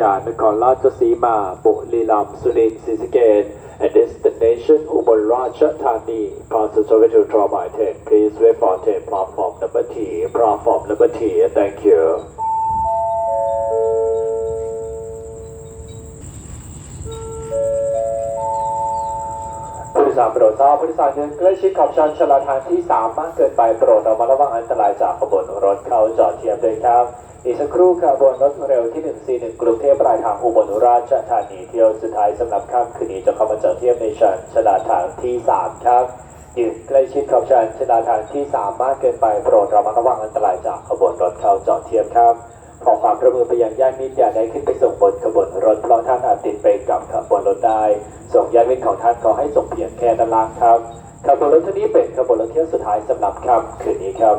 ยานครราชสีมาบุรีรัมย์สุรินทร์ศรีสะเกษ and destination อุบลราชธานี Concentrate to draw by 10 please wait for 10 platform number T platform number T thank you ผู้โดยสารโปรดทราบผู้โดยสารยังใกล้ชิดขอบชันชลาทานที่ 3 มากเกินไปโปรดระมัดระวังอันตรายจากขบวนรถเข้าจอดเทียมด้วยครับ อีกสักครู่ขบวนรถเร็วที่ 141 กรุงเทพปลายทางอุบลราชธานีเที่ยวสุดท้ายสำหรับค่ำคืนนี้จะเข้ามาจอดเทียมในชันชลทานที่ 3 ครับยืนใกล้ชิดขอบชันชลทานที่ 3 มากเกินไปโปรดระมัดระวังอันตรายจากขบวนรถเข้าจอดเทียมครับขอความร่วมมือไปยังญาติมิตรอย่าได้ขึ้นไปส่งบนขบวนรถเพราะท่านอาจติดไปกับขบวนรถได้ส่งญาติมิตรของท่านขอให้ส่งเพียงแค่ด้านล่างครับขบวนรถที่นี้เป็นขบวนรถเที่ยวสุดท้ายสำหรับค่ำคืนนี้ครับ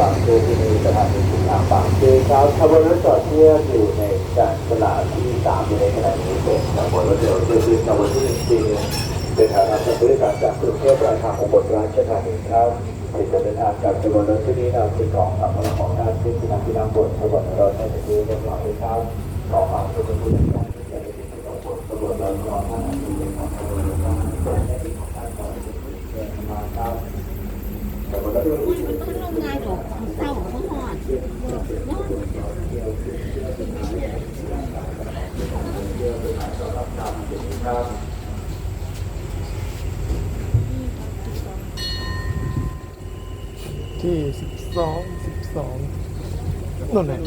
บางซื่อที่นี่สถานีชุมทางบางซื่อครับขบวนรถจอดเทียบอยู่ในการสลาที่สามในขณะนี้เป็นขบวนรถเร็วคือคือขบวนที่หนึ่งที่เป็นทางนำบริการจากกรุงเทพปลายทางอุบลราชธานีครับที่จะเดินทางกับขบวนรถที่นี้นำสิ่งของสำคัญของท่านที่ที่นำที่นั่งบนขบวนรถในที่นี้เรียบร้อยครับขอความร่วมมือผู้ใดที่จะได้ติดต่อบนขบวนรถของท่านที่เป็นของขบวนรถของท่านและที่ของท่านขอให้เป็นผู้เดินมาครับ ต้องลงงานของเศร้าของหอดที่สิบสองสิบสองนั่นแหละ